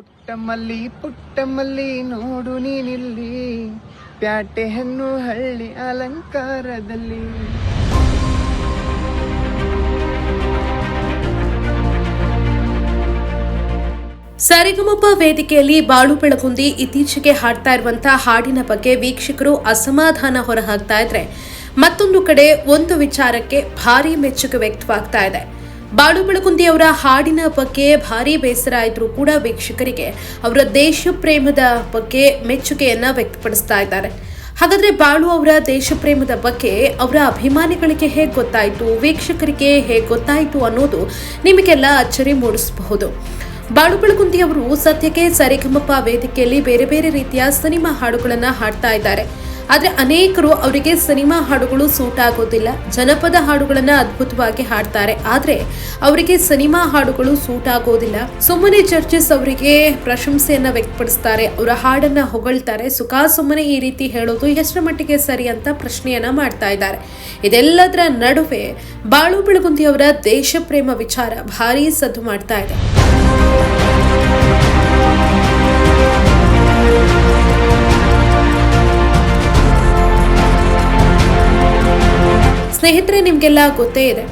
ಪುಟ್ಟಮಲ್ಲಿ ಪುಟ್ಟಮಲ್ಲಿ ನೋಡು ನೀನಿಲ್ಲಿ. ಪ್ಯಾಟೆ ಹೆಣ್ಣು ಹಳ್ಳಿ ಅಲಂಕಾರದಲ್ಲಿ. ಸರಿಗಮಪ ವೇದಿಕೆಯಲ್ಲಿ ಬಾಳು ಬೆಳಗುಂದಿ ಇತ್ತೀಚೆಗೆ ಹಾಡ್ತಾ ಇರುವಂತಹ ಹಾಡಿನ ಬಗ್ಗೆ ವೀಕ್ಷಕರು ಅಸಮಾಧಾನ ಹೊರಹಾಕ್ತಾ ಇದ್ರೆ ಮತ್ತೊಂದು ಕಡೆ ಒಂದು ವಿಚಾರಕ್ಕೆ ಭಾರಿ ಮೆಚ್ಚುಗೆ ವ್ಯಕ್ತವಾಗ್ತಾ ಇದೆ. ಬಾಳು ಬೆಳಕುಂದಿ ಅವರ ಹಾಡಿನ ಬಗ್ಗೆ ಭಾರಿ ಬೇಸರ ಇದ್ದರೂ ಕೂಡ ವೀಕ್ಷಕರಿಗೆ ಅವರ ದೇಶ ಪ್ರೇಮದ ಬಗ್ಗೆ ಮೆಚ್ಚುಗೆಯನ್ನ ವ್ಯಕ್ತಪಡಿಸ್ತಾ ಇದ್ದಾರೆ. ಹಾಗಾದ್ರೆ ಬಾಳು ಅವರ ದೇಶ ಪ್ರೇಮದ ಬಗ್ಗೆ ಅವರ ಅಭಿಮಾನಿಗಳಿಗೆ ಹೇಗೆ ಗೊತ್ತಾಯಿತು, ವೀಕ್ಷಕರಿಗೆ ಹೇಗೆ ಗೊತ್ತಾಯಿತು ಅನ್ನೋದು ನಿಮಗೆಲ್ಲ ಅಚ್ಚರಿ ಮೂಡಿಸಬಹುದು. ಬಾಳು ಬೆಳಕುಂದಿ ಅವರು ಸದ್ಯಕ್ಕೆ ಸರಿಗಮಪ ವೇದಿಕೆಯಲ್ಲಿ ಬೇರೆ ಬೇರೆ ರೀತಿಯ ಸಿನಿಮಾ ಹಾಡುಗಳನ್ನು ಹಾಡ್ತಾ ಇದ್ದಾರೆ. ಆದ್ರೆ ಅನೇಕರು ಅವರಿಗೆ ಸಿನಿಮಾ ಹಾಡುಗಳು ಸೂಟ್ ಆಗೋದಿಲ್ಲ. ಜನಪದ ಹಾಡುಗಳನ್ನ ಅದ್ಭುತವಾಗಿ ಹಾಡ್ತಾರೆ. ಆದ್ರೆ ಅವರಿಗೆ ಸಿನಿಮಾ ಹಾಡುಗಳು ಸೂಟ್ ಆಗೋದಿಲ್ಲ. ಸುಮ್ಮನೆ ಚರ್ಚಸ್ ಅವರಿಗೆ ಪ್ರಶಂಸೆಯನ್ನ ವ್ಯಕ್ತಪಡಿಸ್ತಾರೆ. ಅವರ ಹಾಡನ್ನ ಹೊಗಳ್ತಾರೆ. ಸುಖ ಸುಮ್ಮನೆ ಈ ರೀತಿ ಹೇಳೋದು ಎಷ್ಟರ ಮಟ್ಟಿಗೆ ಸರಿ ಅಂತ ಪ್ರಶ್ನೆಯನ್ನ ಮಾಡ್ತಾ ಇದ್ದಾರೆ. ಇದೆಲ್ಲದರ ನಡುವೆ ಬಾಳು ಬೆಳಗುಂದಿ ಅವರ ದೇಶ ಪ್ರೇಮ ವಿಚಾರ ಭಾರಿ ಸದ್ದು ಮಾಡ್ತಾ ಇದೆ. ಸ್ನೇಹಿತರೆ ನಿಮಗೆಲ್ಲ ಗೊತ್ತೇ ಇದೆ.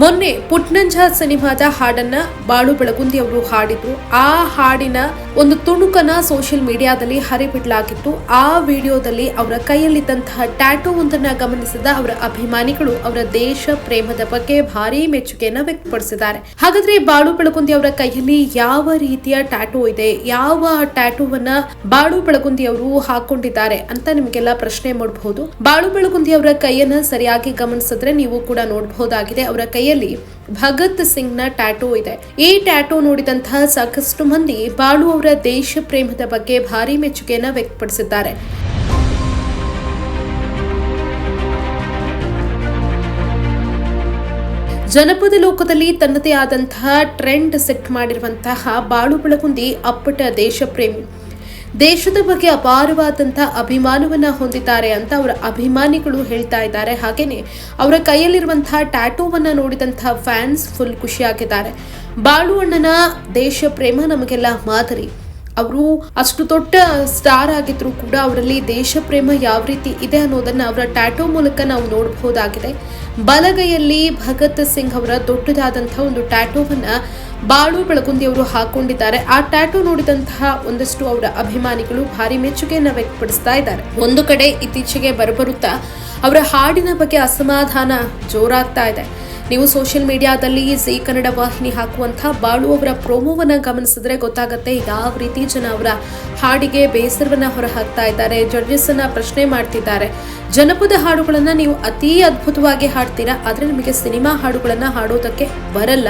ಮೊನ್ನೆ ಪುಟ್ನಂಜ ಸಿನಿಮಾದ ಹಾಡನ್ನ ಬಾಳು ಬೆಳಗುಂದಿ ಅವರು ಹಾಡಿದ್ರು. ಆ ಹಾಡಿನ ಒಂದು ತುಣುಕನ ಸೋಷಿಯಲ್ ಮೀಡಿಯಾದಲ್ಲಿ ಹರಿಬಿಡಲಾಗಿತ್ತು. ಆ ವಿಡಿಯೋದಲ್ಲಿ ಅವರ ಕೈಯಲ್ಲಿದ್ದಂತಹ ಟ್ಯಾಟೂ ಒಂದನ್ನ ಗಮನಿಸಿದ ಅವರ ಅಭಿಮಾನಿಗಳು ಅವರ ದೇಶ ಪ್ರೇಮದ ಬಗ್ಗೆ ಭಾರಿ ಮೆಚ್ಚುಗೆಯನ್ನ ವ್ಯಕ್ತಪಡಿಸಿದ್ದಾರೆ. ಹಾಗಾದ್ರೆ ಬಾಳು ಬೆಳಗುಂದಿ ಅವರ ಕೈಯಲ್ಲಿ ಯಾವ ರೀತಿಯ ಟ್ಯಾಟೂ ಇದೆ? ಯಾವ ಟ್ಯಾಟೂವನ್ನ ಬಾಳು ಬೆಳಗುಂದಿ ಅವರು ಹಾಕೊಂಡಿದ್ದಾರೆ ಅಂತ ನಿಮಗೆಲ್ಲ ಪ್ರಶ್ನೆ ಮಾಡಬಹುದು. ಬಾಳು ಬೆಳಗುಂದಿ ಅವರ ಕೈಯನ್ನ ಸರಿಯಾಗಿ ಗಮನಿಸಿದ್ರೆ ನೀವು ಕೂಡ ನೋಡಬಹುದಾಗಿದೆ. ಅವರ ಕೈಯಲ್ಲಿ ಭಗತ್ ಸಿಂಗ್ನ ಟ್ಯಾಟೂ ಇದೆ. ಈ ಟ್ಯಾಟೂ ನೋಡಿದಂತಹ ಸಾಕಷ್ಟು ಮಂದಿ ಬಾಳು ಅವರ ದೇಶ ಪ್ರೇಮದ ಬಗ್ಗೆ ಭಾರಿ ಮೆಚ್ಚುಗೆಯನ್ನ ವ್ಯಕ್ತಪಡಿಸಿದ್ದಾರೆ. ಜನಪದ ಲೋಕದಲ್ಲಿ ತನ್ನದೇ ಆದಂತಹ ಟ್ರೆಂಡ್ ಸೆಟ್ ಮಾಡಿರುವಂತಹ ಬಾಳು ಬೆಳಗುಂದಿ ಅಪ್ಪಟ ದೇಶ ಪ್ರೇಮಿ. ದೇಶದ ಬಗ್ಗೆ ಅಪಾರವಾದಂತಹ ಅಭಿಮಾನವನ್ನ ಹೊಂದಿದ್ದಾರೆ ಅಂತ ಅವರ ಅಭಿಮಾನಿಗಳು ಹೇಳ್ತಾ ಇದ್ದಾರೆ. ಹಾಗೇನೆ ಅವರ ಕೈಯಲ್ಲಿರುವಂತಹ ಟ್ಯಾಟೂವನ್ನ ನೋಡಿದಂತಹ ಫ್ಯಾನ್ಸ್ ಫುಲ್ ಖುಷಿಯಾಗಿದ್ದಾರೆ ಬಾಳು ಅಣ್ಣನ ದೇಶ ಪ್ರೇಮ ನಮಗೆಲ್ಲ ಮಾದರಿ. ಅವರು ಅಷ್ಟು ದೊಡ್ಡ ಸ್ಟಾರ್ ಆಗಿದ್ರು ಕೂಡ ಅವರಲ್ಲಿ ದೇಶ ಪ್ರೇಮ ಯಾವ ರೀತಿ ಇದೆ ಅನ್ನೋದನ್ನ ಅವರ ಟ್ಯಾಟೋ ಮೂಲಕ ನಾವು ನೋಡಬಹುದಾಗಿದೆ. ಬಲಗೈಯಲ್ಲಿ ಭಗತ್ ಸಿಂಗ್ ಅವರ ದೊಡ್ಡದಾದಂತಹ ಒಂದು ಟ್ಯಾಟೋವನ್ನ ಬಾಳು ಬೆಳಗುಂದಿಯವರು ಹಾಕೊಂಡಿದ್ದಾರೆ. ಆ ಟ್ಯಾಟೂ ನೋಡಿದಂತಹ ಒಂದಷ್ಟು ಅವರ ಅಭಿಮಾನಿಗಳು ಭಾರಿ ಮೆಚ್ಚುಗೆಯನ್ನು ವ್ಯಕ್ತಪಡಿಸ್ತಾ ಇದ್ದಾರೆ. ಒಂದು ಕಡೆ ಇತ್ತೀಚೆಗೆ ಬರಬರುತ್ತಾ ಅವರ ಹಾಡಿನ ಬಗ್ಗೆ ಅಸಮಾಧಾನ ಜೋರಾಗ್ತಾ ಇದೆ. ನೀವು ಸೋಷಿಯಲ್ ಮೀಡಿಯಾದಲ್ಲಿ ಜಿ ಕನ್ನಡ ವಾಹಿನಿ ಹಾಕುವಂತಹ ಬಾಳು ಅವರ ಪ್ರೋಮೋವನ್ನ ಗಮನಿಸಿದ್ರೆ ಗೊತ್ತಾಗುತ್ತೆ ಯಾವ ರೀತಿ ಜನ ಅವರ ಹಾಡಿಗೆ ಬೇಸರವನ್ನ ಹೊರಹಾಕ್ತಾ ಇದ್ದಾರೆ ಜಡ್ಜಸ್ ಅನ್ನ ಪ್ರಶ್ನೆ ಮಾಡ್ತಿದ್ದಾರೆ. ಜನಪದ ಹಾಡುಗಳನ್ನ ನೀವು ಅತೀ ಅದ್ಭುತವಾಗಿ ಹಾಡ್ತೀರಾ, ಆದ್ರೆ ನಿಮಗೆ ಸಿನಿಮಾ ಹಾಡುಗಳನ್ನ ಹಾಡೋದಕ್ಕೆ ಬರಲ್ಲ.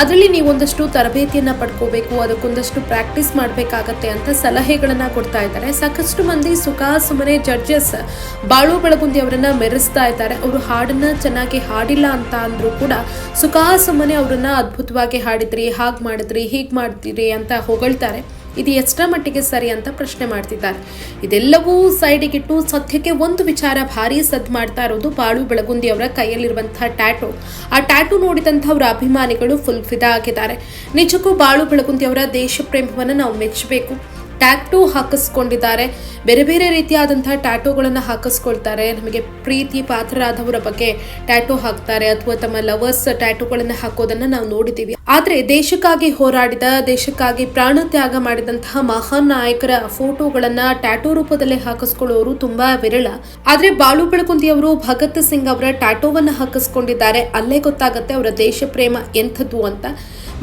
ಅದರಲ್ಲಿ ನೀವೊಂದಷ್ಟು ತರಬೇತಿಯನ್ನು ಪಡ್ಕೋಬೇಕು, ಅದಕ್ಕೊಂದಷ್ಟು ಪ್ರಾಕ್ಟೀಸ್ ಮಾಡಬೇಕಾಗತ್ತೆ ಅಂತ ಸಲಹೆಗಳನ್ನು ಕೊಡ್ತಾ ಇದ್ದಾರೆ. ಸಾಕಷ್ಟು ಮಂದಿ ಸುಖ, ಸುಮ್ಮನೆ ಜಡ್ಜಸ್ ಬಾಳು ಬೆಳಗುಂದಿ ಅವರನ್ನ ಮೆರೆಸ್ತಾ ಇದ್ದಾರೆ. ಅವರು ಹಾಡನ್ನ ಚೆನ್ನಾಗಿ ಹಾಡಿಲ್ಲ ಅಂತ ಅಂದ್ರೂ ಕೂಡ ಸುಖ, ಸುಮ್ಮನೆ ಅವರನ್ನ ಅದ್ಭುತವಾಗಿ ಹಾಡಿದ್ರಿ, ಹಾಗೆ ಮಾಡಿದ್ರಿ, ಹೀಗೆ ಮಾಡ್ತೀರಿ ಅಂತ ಹೊಗಳ್ತಾರೆ. ಇದು ಎಷ್ಟರ ಮಟ್ಟಿಗೆ ಸರಿ ಅಂತ ಪ್ರಶ್ನೆ ಮಾಡ್ತಿದ್ದಾರೆ. ಇದೆಲ್ಲವೂ ಸೈಡಿಗಿಟ್ಟು ಸದ್ಯಕ್ಕೆ ಒಂದು ವಿಚಾರ ಭಾರಿ ಸದ್ ಮಾಡ್ತಾ ಇರೋದು ಬಾಳು ಬೆಳಗುಂದಿ ಅವರ ಕೈಯಲ್ಲಿರುವಂತಹ ಟ್ಯಾಟು. ಆ ಟ್ಯಾಟು ನೋಡಿದಂತಹ ಅವರ ಅಭಿಮಾನಿಗಳು ಫುಲ್ ಫಿದಾ ಆಗಿದ್ದಾರೆ. ನಿಜಕ್ಕೂ ಬಾಳು ಬೆಳಗುಂದಿ ಅವರ ದೇಶ ಪ್ರೇಮವನ್ನು ನಾವು ಮೆಚ್ಚಬೇಕು. ಟ್ಯಾಟೂ ಹಾಕಿಸ್ಕೊಂಡಿದ್ದಾರೆ. ಬೇರೆ ಬೇರೆ ರೀತಿಯಾದಂತಹ ಟ್ಯಾಟೂಗಳನ್ನು ಹಾಕಿಸ್ಕೊಳ್ತಾರೆ. ನಮಗೆ ಪ್ರೀತಿ ಪಾತ್ರರಾದವರ ಬಗ್ಗೆ ಟ್ಯಾಟೂ ಹಾಕ್ತಾರೆ ಅಥವಾ ತಮ್ಮ ಲವರ್ಸ್ ಟ್ಯಾಟೂಗಳನ್ನು ಹಾಕೋದನ್ನ ನಾವು ನೋಡಿದ್ದೀವಿ. ಆದ್ರೆ ದೇಶಕ್ಕಾಗಿ ಹೋರಾಡಿದ, ದೇಶಕ್ಕಾಗಿ ಪ್ರಾಣ ತ್ಯಾಗ ಮಾಡಿದಂತಹ ಮಹಾನ್ ನಾಯಕರ ಫೋಟೋಗಳನ್ನ ಟ್ಯಾಟೂ ರೂಪದಲ್ಲಿ ಹಾಕಿಸ್ಕೊಳ್ಳೋರು ತುಂಬಾ ವಿರಳ. ಆದ್ರೆ ಬಾಳು ಬೆಳಕುಂದಿ ಅವರು ಭಗತ್ ಸಿಂಗ್ ಅವರ ಟ್ಯಾಟೋವನ್ನ ಹಾಕಿಸ್ಕೊಂಡಿದ್ದಾರೆ. ಅಲ್ಲೇ ಗೊತ್ತಾಗುತ್ತೆ ಅವರ ದೇಶ ಪ್ರೇಮ ಎಂಥದ್ದು ಅಂತ.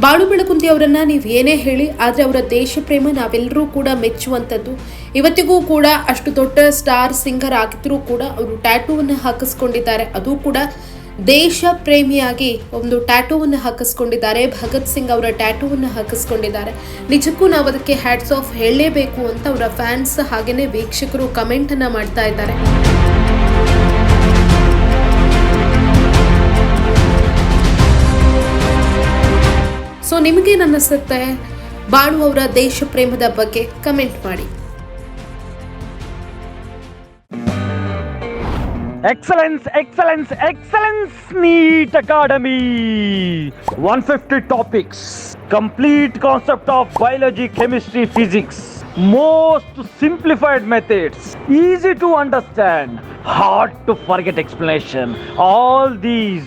ಬಾಳು ಬೆಳಗುಂದಿ ಅವರನ್ನ ನೀವು ಏನೇ ಹೇಳಿ, ಆದರೆ ಅವರ ದೇಶ ಪ್ರೇಮ ನಾವೆಲ್ಲರೂ ಕೂಡ ಮೆಚ್ಚುವಂಥದ್ದು. ಇವತ್ತಿಗೂ ಕೂಡ ಅಷ್ಟು ದೊಡ್ಡ ಸ್ಟಾರ್ ಸಿಂಗರ್ ಆಗಿದ್ರೂ ಕೂಡ ಅವರು ಟ್ಯಾಟೂವನ್ನು ಹಾಕಿಸ್ಕೊಂಡಿದ್ದಾರೆ. ಅದು ಕೂಡ ದೇಶ ಪ್ರೇಮಿಯಾಗಿ ಒಂದು ಟ್ಯಾಟೂವನ್ನು ಹಾಕಿಸ್ಕೊಂಡಿದ್ದಾರೆ. ಭಗತ್ ಸಿಂಗ್ ಅವರ ಟ್ಯಾಟೂವನ್ನು ಹಾಕಿಸ್ಕೊಂಡಿದ್ದಾರೆ. ನಿಜಕ್ಕೂ ನಾವು ಅದಕ್ಕೆ ಹ್ಯಾಟ್ಸ್ ಆಫ್ ಹೇಳಲೇಬೇಕು ಅಂತ ಅವರ ಫ್ಯಾನ್ಸ್ ಹಾಗೆಯೇ ವೀಕ್ಷಕರು ಕಮೆಂಟನ್ನು ಮಾಡ್ತಾ ಇದ್ದಾರೆ. ಸೊ ನಿಮಗೇನು ಅನ್ನಿಸುತ್ತೆ ಬಾಳು ಅವರ ದೇಶ ಪ್ರೇಮದ ಬಗ್ಗೆ ಕಮೆಂಟ್ ಮಾಡಿ excellence excellence excellence NEET academy one fifty topics complete concept of biology, chemistry, physics. Most simplified methods, easy to understand, hard to forget explanation. All these,